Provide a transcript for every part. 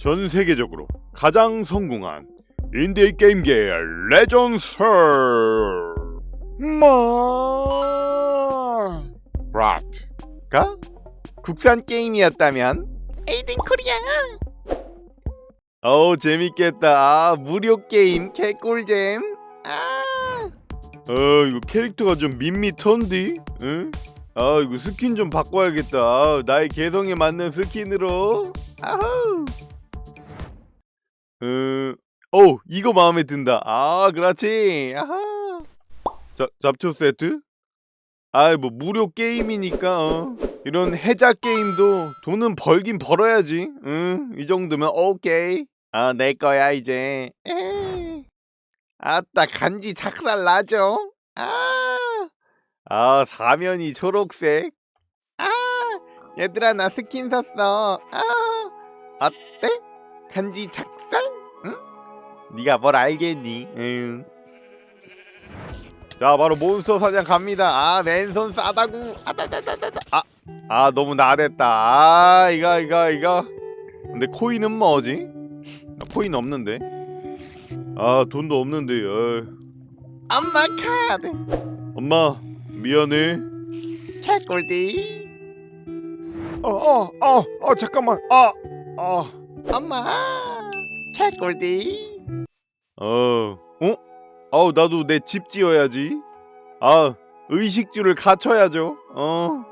전 세계적으로 가장 성공한 인디 게임계의 레전드 뭐 브라트가 국산 게임이었다면? 에이든 코리아. 어우 재밌겠다. 아, 무료 게임 개꿀잼. 아. 어 이거 캐릭터가 좀 밋밋한디? 응? 아 이거 스킨 좀 바꿔야겠다. 아, 나의 개성에 맞는 스킨으로. 아우 어, 어 이거 마음에 든다. 아 그렇지. 아하. 자, 잡초 세트? 아이 뭐 무료 게임이니까 어. 이런 해자 게임도 돈은 벌긴 벌어야지. 응 이 정도면 오케이. 아 내 거야 이제. 에이. 아따 간지 작살 나죠? 아, 아 사면이 초록색. 아 얘들아 나 스킨 샀어. 아. 어때 간지 작살 응 네가 뭘 알겠니? 응. 자 바로 몬스터 사냥 갑니다. 아 맨손 싸다구. 아다다다다다 아, 아 너무 나댔다. 아 이거 이거 이거. 근데 코인은 뭐지? 나 코인 없는데. 아 돈도 없는데 어. 엄마 카드 엄마 미안해. 개꿀디. 어어어 어, 어, 잠깐만. 아아 엄마 개꿀디 어, 어? 아우 나도 내 집 지어야지. 아 의식주를 갖춰야죠. 어,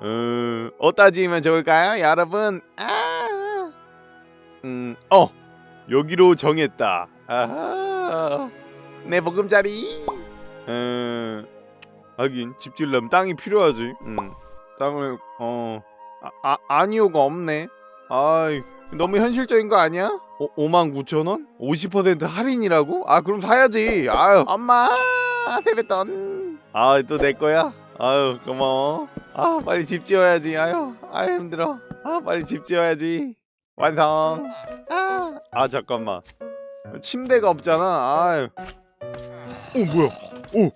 어, 어디다 지으면 좋을까요, 여러분? 아, 음, 어, 여기로 정했다. 아하, 내 보금자리. 어, 하긴 집 지으려면 땅이 필요하지. 음, 땅을 어, 아, 아 아니오가 없네. 아이. 너무 현실적인 거 아니야? 어, 5만 9천 원? 50% 할인이라고? 아 그럼 사야지. 아유. 엄마 세뱃돈 아또 내 거야? 아유 고마워. 아 빨리 집 지어야지. 아유 아유 힘들어. 아 빨리 집 지어야지. 완성. 아, 아 잠깐만. 침대가 없잖아. 아유. 오 뭐야? 오.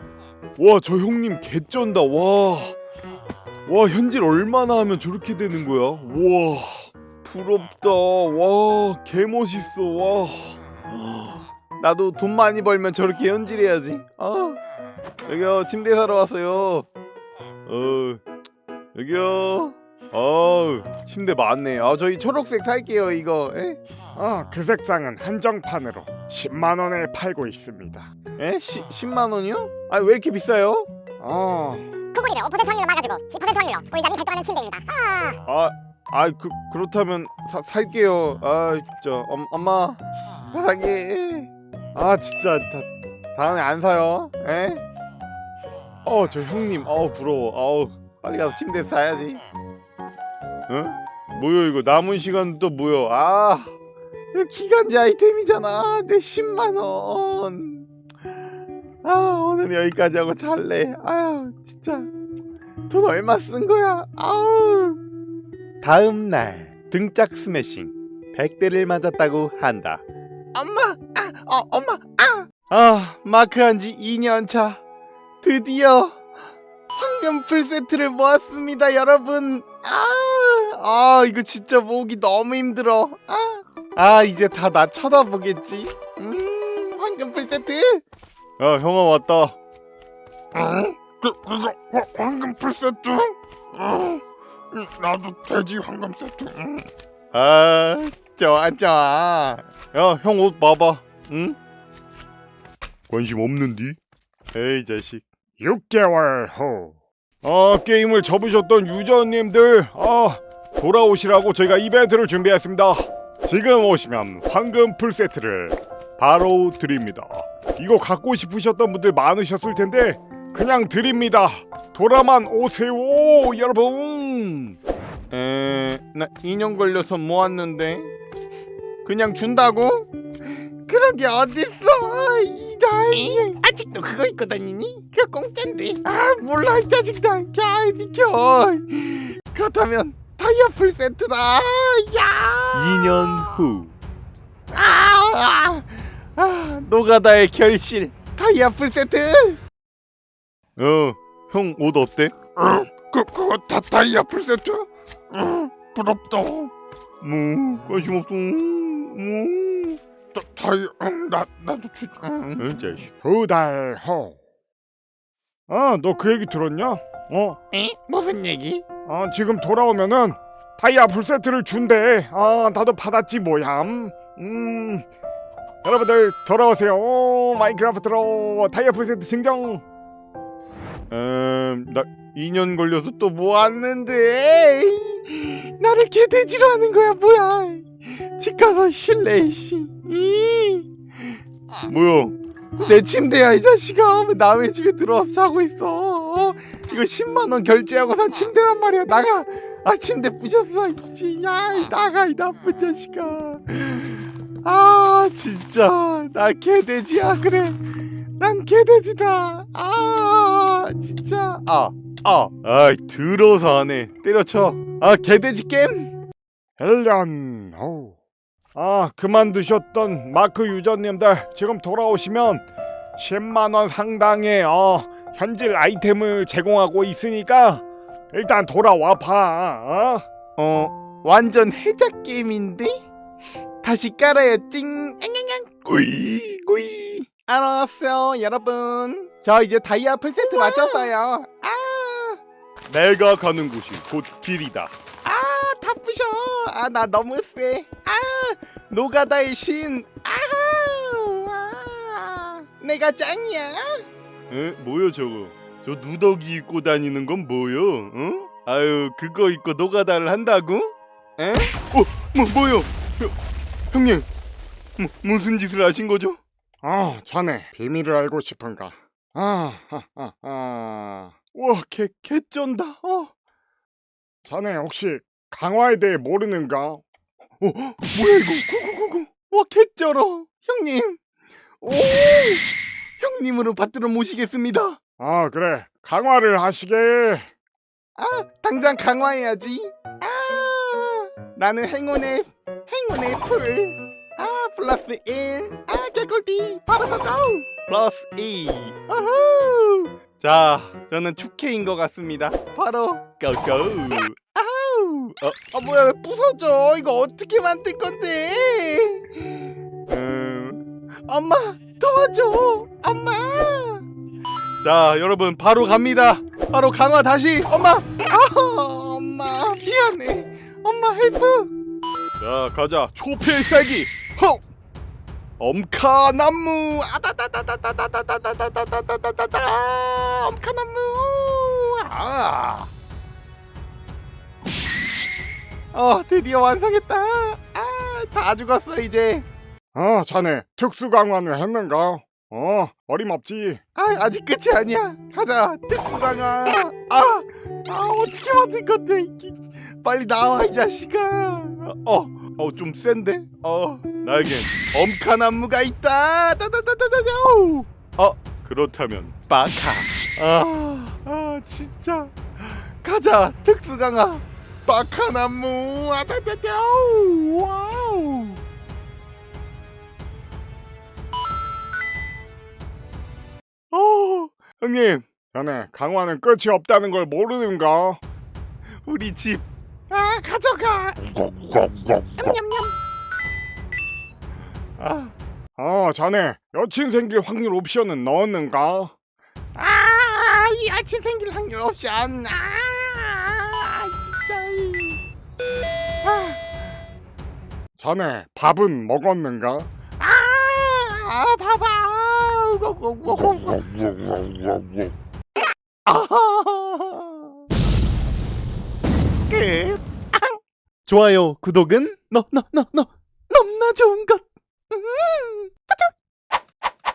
와 저 형님 개쩐다. 와. 와 현질 얼마나 하면 저렇게 되는 거야? 와. 부럽다. 와, 개 멋있어. 와. 나도 돈 많이 벌면 저렇게 현질해야지. 아. 여기요, 침대 사러 왔어요. 어. 여기요. 어우, 침대 많네. 아, 저희 초록색 살게요, 이거. 에? 어, 그 색상은 한정판으로 10만 원에 팔고 있습니다. 에? 시, 10만 원이요? 아, 왜 이렇게 비싸요? 어, 구글이를 5% 확률로 막아주고 10% 확률로 보이자니 발동하는 침대입니다. 아, 아, 아, 그 그렇다면 사, 살게요. 아, 진짜 엄, 엄마 사랑해. 아, 진짜 다, 다음에 안 사요. 에? 어, 저 형님, 어우 부러워. 어우, 빨리 가서 침대에서 자야지. 어? 뭐야 이거 남은 시간 또 뭐야? 아, 기간제 아이템이잖아. 내 10만 원. 아, 오늘 여기까지 하고 잘래. 아유, 진짜 돈 얼마 쓴 거야? 아우. 다음 날 등짝 스매싱 100대를 맞았다고 한다. 엄마 아 어, 엄마 아 아 마크한 지 2년 차 드디어 황금 풀 세트를 모았습니다 여러분 아, 아 이거 진짜 모으기 너무 힘들어. 아, 아 이제 다 나 쳐다보겠지. 음 황금 풀 세트 야 형아 왔다. 그, 그거 화- 황금 풀 세트? 어, 나도 돼지 황금 세트. 음. 아 좋아 좋아. 야형 옷 봐봐. 응? 관심 없는디? 에이 자식. 6개월 후. 아 게임을 접으셨던 유저님들 아 돌아오시라고 저희가 이벤트를 준비했습니다 지금 오시면 황금 풀 세트를 바로 드립니다 이거 갖고 싶으셨던 분들 많으셨을 텐데 그냥 드립니다 돌아만 오세요 여러분 에나 2년 걸려서 모았는데 그냥 준다고? 그런 게 어딨어? 이다이. 아직도 그거 입고 다니니? 그거 공짠데. 아 몰라 이 자식들. 야 비켜. 그렇다면 다이아 풀 세트다. 야. 2년 후. 아, 아, 아, 노가다의 결실. 다이아 풀 세트. 어, 형 옷 어때? 어, 그 그거 다 다이아 풀 세트? 어, 부럽다. 뭐 관심 없어 뭐 다, 다이 응, 나 나도 주 응. 응, 자식 두달 후. 아, 너 그 얘기 들었냐? 어? 에? 무슨 얘기? 아, 지금 돌아오면은 다이아 풀세트를 준대. 아, 나도 받았지 뭐얌. 음. 여러분들 돌아오세요. 마인크래프트로 다이아 풀세트 증정. 음 나 2년 걸려서 또뭐 왔는데 나를 개돼지로 하는 거야 뭐야? 집 가서 쉴래 씨. 이. 뭐야 내 침대야 이 자식아 왜 남의 집에 들어와서 자고 있어 어? 이거 10만 원 결제하고 산 침대란 말이야 나가 아 침대 부셨어 씨. 야이 나가 이 나쁜 자식아 아 진짜 나 개돼지야 그래 난 개돼지다 아 진짜 아, 아, 아이 들어서 하네 때려쳐 아 개돼지 게임 1년 후. 아, 그만두셨던 마크 유저님들 지금 돌아오시면 10만 원 상당의 어, 현질 아이템을 제공하고 있으니까 일단 돌아와 봐. 어? 어 완전 해작 게임인데 다시 깔아야 찡 앵앵앵 꾸이 꾸이 알았어요 여러분 저 이제 다이아 풀세트 맞췄어요 아 내가 가는 곳이 곧 길이다 아, 다 부셔. 아, 나 너무 세. 아, 노가다의 신. 아, 와. 내가 짱이야. 에? 뭐야 저거 저 누더기 입고 다니는 건 뭐요? 어? 아유 그거 입고 노가다를 한다고? 에? 어? 뭐 뭐요? 형, 형님 뭐, 무슨 짓을 하신 거죠? 아, 자네 비밀을 알고 싶은가? 아, 아, 아, 아. 와개 개쩐다 어 자네 혹시 강화에 대해 모르는가? 어, 뭐야 이거 구구구구 와 개쩔어 형님 오 형님으로 받들어 모시겠습니다 아, 그래. 강화를 하시게. 아, 당장 강화해야지. 아, 나는 행운의 행운의 풀. 아, 플러스 1. 아, 개꿀띠. 바로 가고. 플러스 2 어후. 자 저는 2K인 것 같습니다 바로 고고 아우. 어, 아, 뭐야 왜 부서져? 이거 어떻게 만들 건데? 음, 엄마 도와줘. 엄마. 자 여러분 바로 갑니다 바로 강화 다시 엄마. 아, 엄마 미안해. 엄마 헬프. 자 가자 초필살기 허 엄카나무 아다다다다다다다다다다다다다다 엄카나무. 아. 어 드디어 완성했다. 아, 다 죽었어 이제. 아, 자네 특수 강화는 했는가? 어, 어림없지. 아, 아직 끝이 아니야. 가자. 특수 강화. 아, 아 어떻게 만든 건데? 빨리 나와 이 자식아. 어, 어, 좀 센데? 어, 나에겐 엄카나무가 있다. 따다다다다다. 어, 그렇다면 빠카. 아, 아 진짜. 가자. 특수강화. 바카나무. 아다다다. 와우. 어, 형님, 자네 강화는 끝이 없다는 걸 모르는가? 우리 집. 아, 가져가. 냠냠냠. 아, 아, 자네 여친 생길 확률 옵션은 넣었는가? 아, 이 아침 생길 확률 없이 안. 아, 진짜. 아. 자네 밥은 먹었는가? 아, 아 봐봐. 아, 끝. 좋아요, 구독은 너, 너, 너, 너, 너무나 좋은 것. 음.